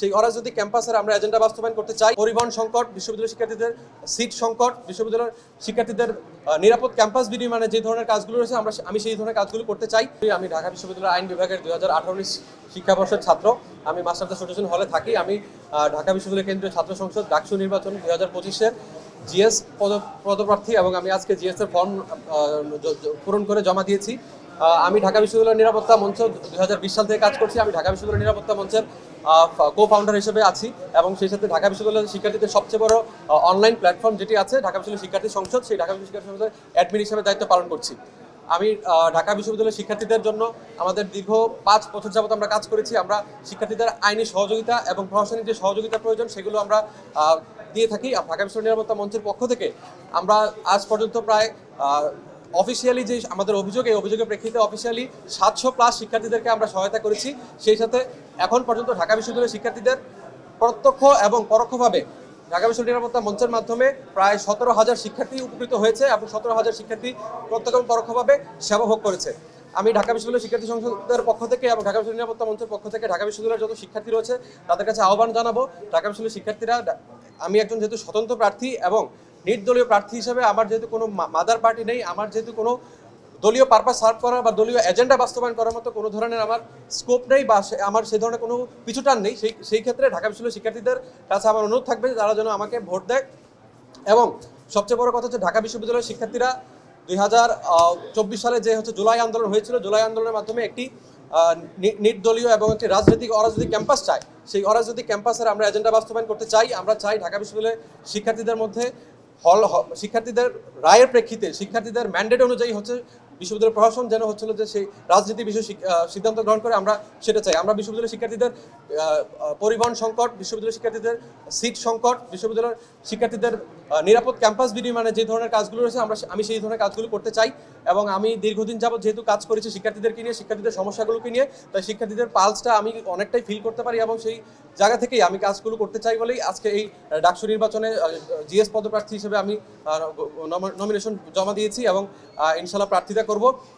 সেই অরাজ যদি ক্যাম্পাসের আমরা এজেন্ডা বাস্তবায়ন করতে চাই, পরিবহন সংকট, বিশ্ববিদ্যালয় শিক্ষার্থীদের সিট সংকট, বিশ্ববিদ্যালয়ের শিক্ষার্থীদের নিরাপদ ক্যাম্পাস বিনির্মাণে যে ধরনের কাজগুলো রয়েছে, আমরা আমি সেই ধরনের কাজগুলো করতে চাই। আমি ঢাকা বিশ্ববিদ্যালয়ের আইন বিভাগের দুই হাজার আঠারো শিক্ষাবর্ষের ছাত্র। আমি মাস্টার অ্যাসোসিয়েশন হলে থাকি। আমি ঢাকা বিশ্ববিদ্যালয় কেন্দ্রীয় ছাত্র সংসদ, ডাকসু নির্বাচন দুই হাজার পঁচিশের জিএস পদ পদপ্রার্থী এবং আমি আজকে জিএস এর ফর্ম পূরণ করে জমা দিয়েছি। আমি ঢাকা বিশ্ববিদ্যালয় নিরাপত্তা মঞ্চ দু হাজার বিশ সাল থেকে কাজ করছি। আমি ঢাকা বিশ্ববিদ্যালয় নিরাপত্তা মঞ্চের কো ফাউন্ডার হিসেবে আছি এবং সেই সাথে ঢাকা বিশ্ববিদ্যালয়ের শিক্ষার্থীদের সবচেয়ে বড় অনলাইন প্ল্যাটফর্ম যেটি আছে, ঢাকা বিশ্ববিদ্যালয় শিক্ষার্থী সংসদ, সেই ঢাকা বিশ্ববিদ্যালয় সংসদের অ্যাডমিন হিসেবে দায়িত্ব পালন করছি। আমি ঢাকা বিশ্ববিদ্যালয়ের শিক্ষার্থীদের জন্য আমাদের দীর্ঘ পাঁচ বছর যাবত আমরা কাজ করেছি। আমরা শিক্ষার্থীদের আইনি সহযোগিতা এবং প্রশাসনিক যে সহযোগিতা প্রয়োজন, সেগুলো আমরা দিয়ে থাকি। আর ঢাকা বিশ্ববিদ্যালয় নিরাপত্তা মঞ্চের পক্ষ থেকে আমরা আজ পর্যন্ত প্রায় অফিসিয়ালি যে আমাদের অভিযোগ, এই অভিযোগের প্রেক্ষিতে অফিসিয়ালি সাতশো প্লাস শিক্ষার্থীদেরকে আমরা সহায়তা করেছি। সেই সাথে এখন পর্যন্ত ঢাকা বিশ্ববিদ্যালয়ের শিক্ষার্থীদের প্রত্যক্ষ এবং পরোক্ষভাবে ঢাকা বিশ্ববিদ্যালয় নিরাপত্তা মঞ্চের মাধ্যমে প্রায় সতেরো হাজার শিক্ষার্থী উপকৃত হয়েছে এবং সতেরো হাজার শিক্ষার্থী প্রত্যক্ষ এবং পরোক্ষভাবে সেবা ভোগ করেছে। আমি ঢাকা বিশ্ববিদ্যালয় শিক্ষার্থী সংসদের পক্ষ থেকে এবং ঢাকা বিশ্ববিদ্যালয় নিরাপত্তা মঞ্চের পক্ষ থেকে ঢাকা বিশ্ববিদ্যালয়ের যত শিক্ষার্থী রয়েছে তাদের কাছে আহ্বান জানাব। ঢাকা বিশ্ববিদ্যালয়ের শিক্ষার্থীরা আমি একজন যেহেতু স্বতন্ত্র প্রার্থী এবং নির্দলীয় প্রার্থী হিসেবে আমার যেহেতু কোনো মাদার পার্টি নেই, আমার যেহেতু কোনো দলীয় পারপাস সার্ভ করা বা দলীয় এজেন্ডা বাস্তবায়ন করার মতো কোনো ধরনের আমার স্কোপ নেই বা আমার সেই ধরনের কোনো পিছুটান নেই। সেই সেই ক্ষেত্রে ঢাকা বিশ্ববিদ্যালয় শিক্ষার্থীদের কাছে আমার অনুরোধ থাকবে তারা যেন আমাকে ভোট দেয়। এবং সবচেয়ে বড় কথা হচ্ছে ঢাকা বিশ্ববিদ্যালয়ের শিক্ষার্থীরা দুই সালে যে হচ্ছে জুলাই আন্দোলন হয়েছিল, জুলাই আন্দোলনের মাধ্যমে একটি নির্দলীয় এবং একটি রাজনৈতিক অরাজনৈতিক ক্যাম্পাস চাই। সেই অরাজনৈতিক ক্যাম্পাসের আমরা এজেন্ডা বাস্তবায়ন করতে চাই। আমরা চাই ঢাকা বিশ্ববিদ্যালয়ের শিক্ষার্থীদের মধ্যে হল শিক্ষার্থীদের রায়ের প্রেক্ষিতে, শিক্ষার্থীদের ম্যান্ডেট অনুযায়ী হচ্ছে বিশ্ববিদ্যালয় প্রশাসন যেন হচ্ছিল যে সেই রাজনীতি বিষয়ে সিদ্ধান্ত গ্রহণ করে, আমরা সেটা চাই। আমরা বিশ্ববিদ্যালয় শিক্ষার্থীদের পরিবহন সংকট বিশ্ববিদ্যালয় শিক্ষার্থীদের সিট সংকট, বিশ্ববিদ্যালয়ের শিক্ষার্থীদের নিরাপদ ক্যাম্পাস বিডি মানে যে ধরনের কাজগুলো রয়েছে, আমরা আমি সেই ধরনের কাজগুলো করতে চাই এবং আমি দীর্ঘদিন যাবত যেহেতু কাজ করেছি শিক্ষার্থীদেরকে নিয়ে, শিক্ষার্থীদের সমস্যাগুলোকে নিয়ে, তাই শিক্ষার্থীদের পালসটা আমি অনেকটাই ফিল করতে পারি এবং সেই জায়গা থেকেই আমি কাজগুলো করতে চাই বলেই আজকে এই ডাকসু নির্বাচনে জিএস পদপ্রার্থী হিসেবে আমি নমিনেশন জমা দিয়েছি এবং ইনশাল্লাহ প্রার্থিতা করব।